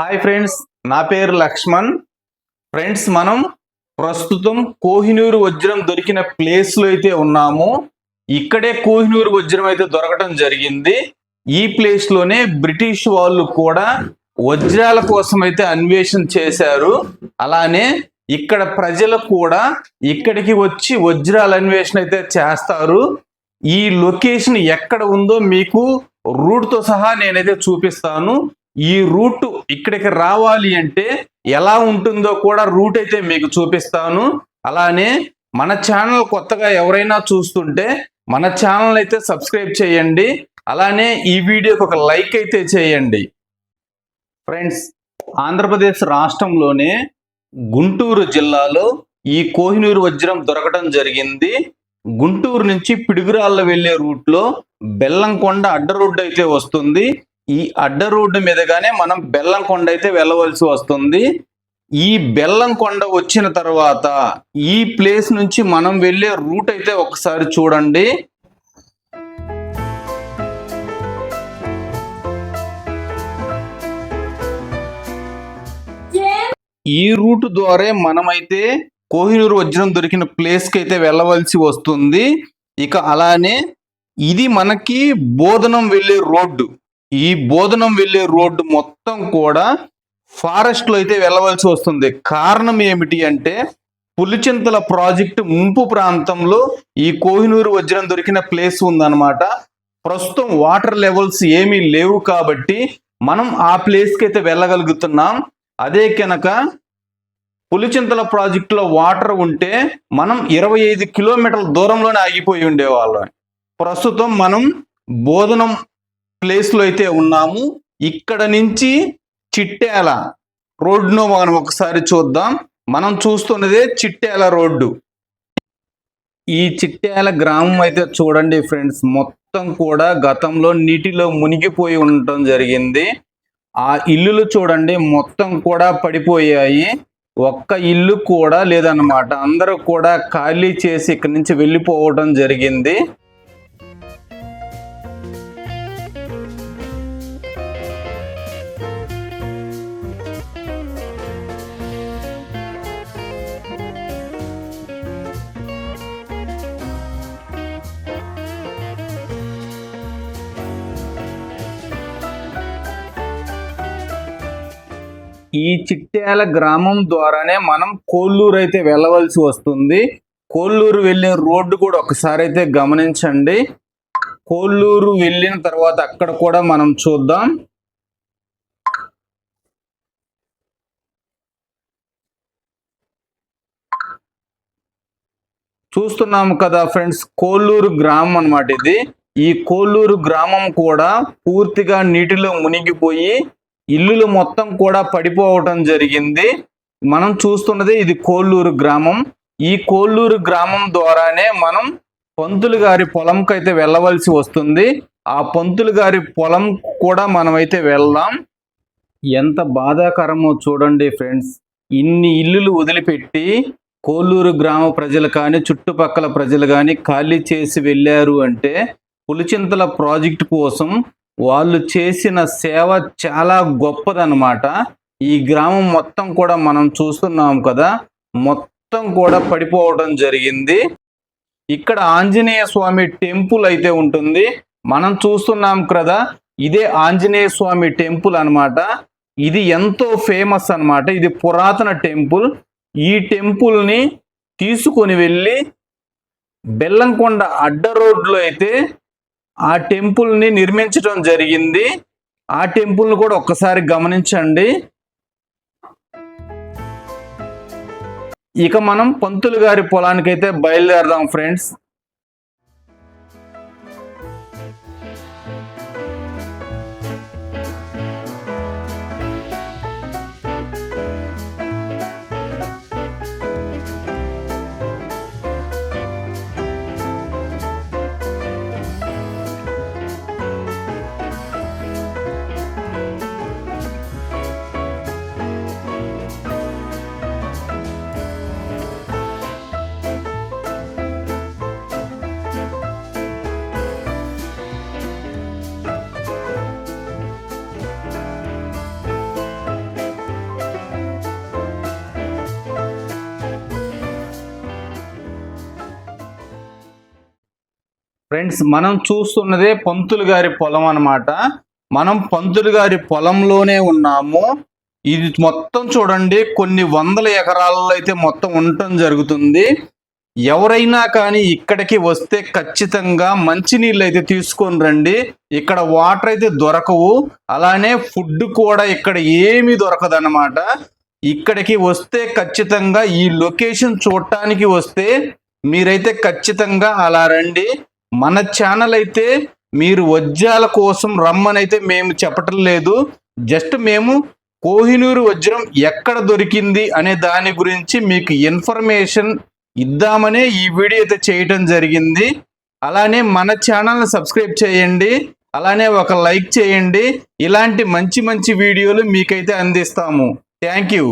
Hi friends నా పేరు Laxman. Friends మనం ప్రస్తుతం కోహినూరు వజ్రం దొరికిన ప్లేస్లో అయితే ఉన్నాము. ఇక్కడే కోహినూరు వజ్రం అయితే దొరకడం జరిగింది. ఈ ప్లేస్లోనే బ్రిటిష్ వాళ్ళు కూడా వజ్రాల కోసం అయితే అన్వేషణ చేశారు. అలానే ఇక్కడ ప్రజలు కూడా ఇక్కడికి వచ్చి వజ్రాల అన్వేషణ అయితే చేస్తారు. ఈ లొకేషన్ ఎక్కడ ఉందో మీకు రూట్తో సహా నేనైతే చూపిస్తాను. ఈ రూట్ ఇక్కడికి రావాలి అంటే ఎలా ఉంటుందో కూడా రూట్ అయితే మీకు చూపిస్తాను. అలానే మన ఛానల్ కొత్తగా ఎవరైనా చూస్తుంటే మన ఛానల్ అయితే సబ్స్క్రైబ్ చేయండి. అలానే ఈ వీడియోకి ఒక లైక్ అయితే చేయండి. ఫ్రెండ్స్ ఆంధ్రప్రదేశ్ రాష్ట్రంలోనే గుంటూరు జిల్లాలో ఈ కోహినూరు వజ్రం దొరకడం జరిగింది. గుంటూరు నుంచి పిడుగురాళ్ళ వెళ్ళే రూట్లో బెల్లంకొండ అడ్డ రోడ్డు అయితే వస్తుంది. ఈ అడ్డ రోడ్డు మీదగానే మనం బెల్లంకొండ అయితే వెళ్ళవలసి వస్తుంది. ఈ బెల్లంకొండ వచ్చిన తర్వాత ఈ ప్లేస్ నుంచి మనం వెళ్ళే రూట్ అయితే ఒకసారి చూడండి. ఈ రూట్ ద్వారా మనమైతే కోహినూరు వజ్రం దొరికిన ప్లేస్కి అయితే వెళ్ళవలసి వస్తుంది. ఇక అలానే ఇది మనకి బోధనం వెళ్ళే రోడ్డు. ఈ బోధనం వెళ్ళే రోడ్డు మొత్తం కూడా ఫారెస్ట్లో అయితే వెళ్ళవలసి వస్తుంది. కారణం ఏమిటి అంటే పులిచింతల ప్రాజెక్టు ముంపు ప్రాంతంలో ఈ కోహినూరు వజ్రం దొరికిన ప్లేస్ ఉందన్నమాట. ప్రస్తుతం వాటర్ లెవెల్స్ ఏమీ లేవు కాబట్టి మనం ఆ ప్లేస్కి అయితే వెళ్ళగలుగుతున్నాం. అదే కనుక పులిచింతల ప్రాజెక్టులో వాటర్ ఉంటే మనం ఇరవై ఐదు కిలోమీటర్ల దూరంలోనే ఆగిపోయి ఉండేవాళ్ళం. ప్రస్తుతం మనం బోధనం ప్లేస్లో అయితే ఉన్నాము. ఇక్కడ నుంచి చిట్యాల రోడ్డును మనం ఒకసారి చూద్దాం. మనం చూస్తున్నదే చిట్యాల రోడ్డు. ఈ చిట్యాల గ్రామం అయితే చూడండి ఫ్రెండ్స్ మొత్తం కూడా గతంలో నీటిలో మునిగిపోయి ఉండటం జరిగింది. ఆ ఇల్లులు చూడండి మొత్తం కూడా పడిపోయాయి. ఒక్క ఇల్లు కూడా లేదన్నమాట. అందరూ కూడా ఖాళీ చేసి ఇక్కడి నుంచి వెళ్ళిపోవడం జరిగింది. ఈ చిట్యాల గ్రామం ద్వారానే మనం కోల్లూరు అయితే వెళ్ళవలసి వస్తుంది. కోల్లూరు వెళ్ళిన రోడ్డు కూడా ఒకసారి అయితే గమనించండి. కోల్లూరు వెళ్ళిన తర్వాత అక్కడ కూడా మనం చూద్దాం. చూస్తున్నాము కదా ఫ్రెండ్స్ కోల్లూరు గ్రామం అన్నమాట ఇది. ఈ కోల్లూరు గ్రామం కూడా పూర్తిగా నీటిలో మునిగిపోయి ఇల్లులు మొత్తం కూడా పడిపోవటం జరిగింది. మనం చూస్తున్నది ఇది కోల్లూరు గ్రామం. ఈ కోల్లూరు గ్రామం ద్వారానే మనం పంతులు గారి పొలంకి అయితే వెళ్ళవలసి వస్తుంది. ఆ పంతులు గారి పొలం కూడా మనమైతే వెళ్దాం. ఎంత బాధాకరమో చూడండి ఫ్రెండ్స్. ఇన్ని ఇల్లులు వదిలిపెట్టి కోల్లూరు గ్రామ ప్రజలు కానీ చుట్టుపక్కల ప్రజలు కానీ ఖాళీ చేసి వెళ్ళారు అంటే పులిచింతల ప్రాజెక్టు కోసం వాళ్ళు చేసిన సేవ చాలా గొప్పదనమాట ఈ గ్రామం మొత్తం కూడా మనం చూస్తున్నాం కదా మొత్తం కూడా పడిపోవడం జరిగింది. ఇక్కడ ఆంజనేయ స్వామి టెంపుల్ అయితే ఉంటుంది. మనం చూస్తున్నాం కదా ఇదే ఆంజనేయ స్వామి టెంపుల్ అన్నమాట. ఇది ఎంతో ఫేమస్ అన్నమాట. ఇది పురాతన టెంపుల్. ఈ టెంపుల్ని తీసుకొని వెళ్ళి బెల్లంకొండ అడ్డ రోడ్లో అయితే ఆ టెంపుల్ని నిర్మించడం జరిగింది. ఆ టెంపుల్ను కూడా ఒక్కసారి గమనించండి. ఇక మనం పంతులు గారి పొలానికైతే బయలుదేరదాం ఫ్రెండ్స్. ఫ్రెండ్స్ మనం చూస్తున్నదే పంతులు గారి పొలం అన్నమాట. మనం పంతులు గారి పొలంలోనే ఉన్నాము. ఇది మొత్తం చూడండి కొన్ని వందల ఎకరాలలో అయితే మొత్తం ఉండటం జరుగుతుంది. ఎవరైనా కానీ ఇక్కడికి వస్తే ఖచ్చితంగా మంచినీళ్ళు అయితే తీసుకొని రండి. ఇక్కడ వాటర్ అయితే దొరకవు. అలానే ఫుడ్ కూడా ఇక్కడ ఏమీ దొరకదన్నమాట. ఇక్కడికి వస్తే ఖచ్చితంగా ఈ లొకేషన్ చూడటానికి వస్తే మీరైతే ఖచ్చితంగా అలా రండి. మన ఛానల్ అయితే మీరు వజ్రాల కోసం రమ్మనైతే మేము చెప్పటం లేదు. జస్ట్ మేము కోహినూరు వజ్రం ఎక్కడ దొరికింది అనే దాని గురించి మీకు ఇన్ఫర్మేషన్ ఇద్దామనే ఈ వీడియో అయితే చేయటం జరిగింది. అలానే మన ఛానల్ని సబ్స్క్రైబ్ చేయండి. అలానే ఒక లైక్ చేయండి. ఇలాంటి మంచి మంచి వీడియోలు మీకైతే అందిస్తాము. Thank you